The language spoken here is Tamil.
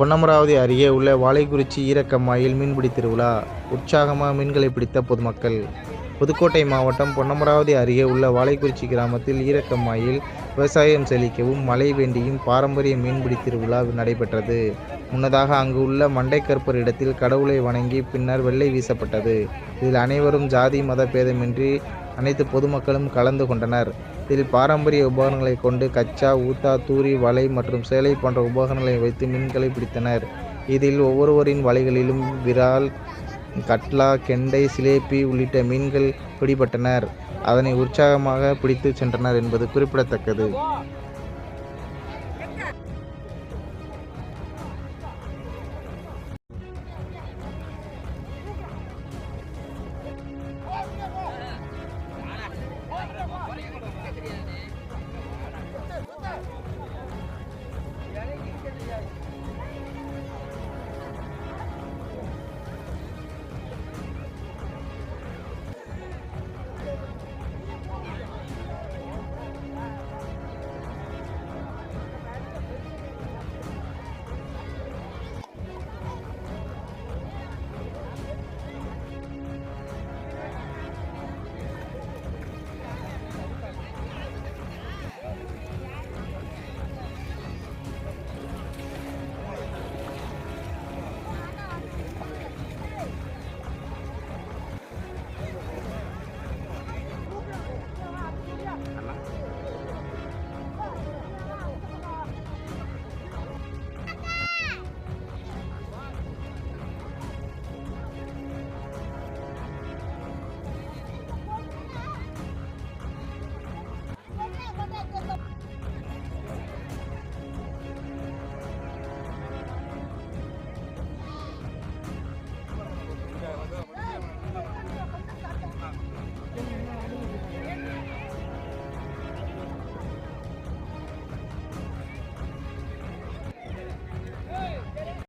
பொன்னமராவதி அருகே உள்ள வாழைக்குறிச்சி ஈரக்கம்மாயில் மீன்பிடி திருவிழா. உற்சாகமாக மீன்களை பிடித்த பொதுமக்கள். புதுக்கோட்டை மாவட்டம் பொன்னமராவதி அருகே உள்ள வாழைக்குறிச்சி கிராமத்தில் ஈரக்கம்மாயில் விவசாயம் செழிக்கவும் மழை வேண்டியும் பாரம்பரிய மீன்பிடி திருவிழா நடைபெற்றது. முன்னதாக அங்கு உள்ள மண்டைக்கற்பர் இடத்தில் கடவுளை வணங்கி பின்னர் வெள்ளை வீசப்பட்டது. இதில் அனைவரும் ஜாதி மத பேதமின்றி அனைத்து பொதுமக்களும் கலந்து கொண்டனர். இதில் பாரம்பரிய உபகரணங்களை கொண்டு கச்சா ஊத்தா தூரி வலை மற்றும் சேலை போன்ற உபகரணங்களை வைத்து மீன்களை பிடித்தனர். இதில் ஒவ்வொருவரின் வலைகளிலும் விரால் கட்லா கெண்டை சிலேபி உள்ளிட்ட மீன்கள் பிடிபட்டனர். அதனை உற்சாகமாக பிடித்து சென்றனர் என்பது குறிப்பிடத்தக்கது.